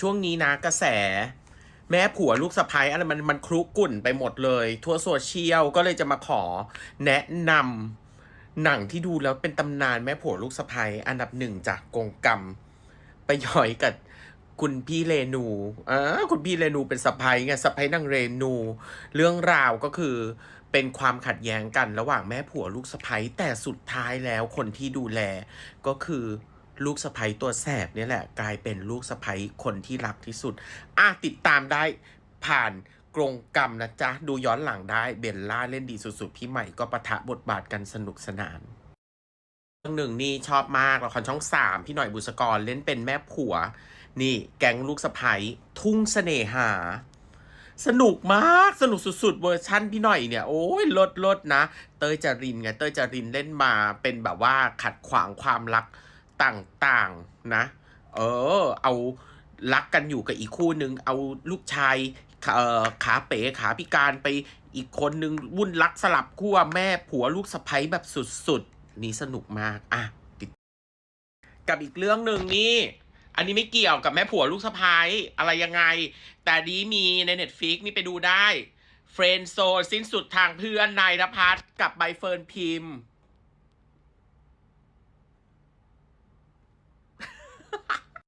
ช่วงนี้นะกระแส แม่ผัวลูกสะพ้ยอะไรมันมันครุกุ่นไปหมดเลย ทั่วโซเชียลก็เลยจะมาขอแนะนำหนังที่ดูแล้วเป็นตำนานแม่ผัวลูกสะพ้ยอันดับหนึ่งจากกงกรรม ไปย่อยกับคุณพี่เรนูอ่าคุณพี่เรนูเป็นสะพ้ยไงสะพ้ยนางเรนู เรื่องราวก็คือเป็นความขัดแย้งกันระหว่างแม่ผัวลูกสะพ้ยแต่สุดท้ายแล้วคนที่ดูแลก็คือ ลูกสะพ้ยตัวแสบเนี่ยแหละ กลายเป็นลูกสะพ้ยคนที่รักที่สุดอะติดตามได้ผ่านกรงกรรมนะจ๊ะ ดูย้อนหลังได้เบลล่าเล่นดีสุดๆ พี่ใหม่ก็ปะทะบทบาทกันสนุกสนานเรื่องหนึ่งนี่ชอบมากละครช่องสามพี่หน่อยบุษกรเล่นเป็นแม่ผัว นี่แก๊งลูกสะพ้ยทุ่งเสน่หาสนุกมากสนุกสุดๆเวอร์ชั่นพี่หน่อยเนี่ย โอ้ยลดลดนะ เต้ยจรินไงเต้ยจรินเล่นมาเป็นแบบว่าขัดขวางความรัก ต่างๆนะ เออ เอารักกันอยู่กับอีกคู่หนึ่งเอาลูกชายขาเป๋ขาพิการไปอีกคนหนึ่งวุ่นรักสลับขั้วแม่ผัวลูกสะใภ้แบบสุดๆ นี่สนุกมาก อะติดกับอีกเรื่องหนึ่งนี่ อันนี้ไม่เกี่ยวกับแม่ผัวลูกสะพ้ายอะไรยังไง แต่ดีมีใน Netflix นี่ไปดูได้ เฟรนโซสิ้นสุดทางเพื่อนนายนภัสกับใบเฟิร์นพิมพ์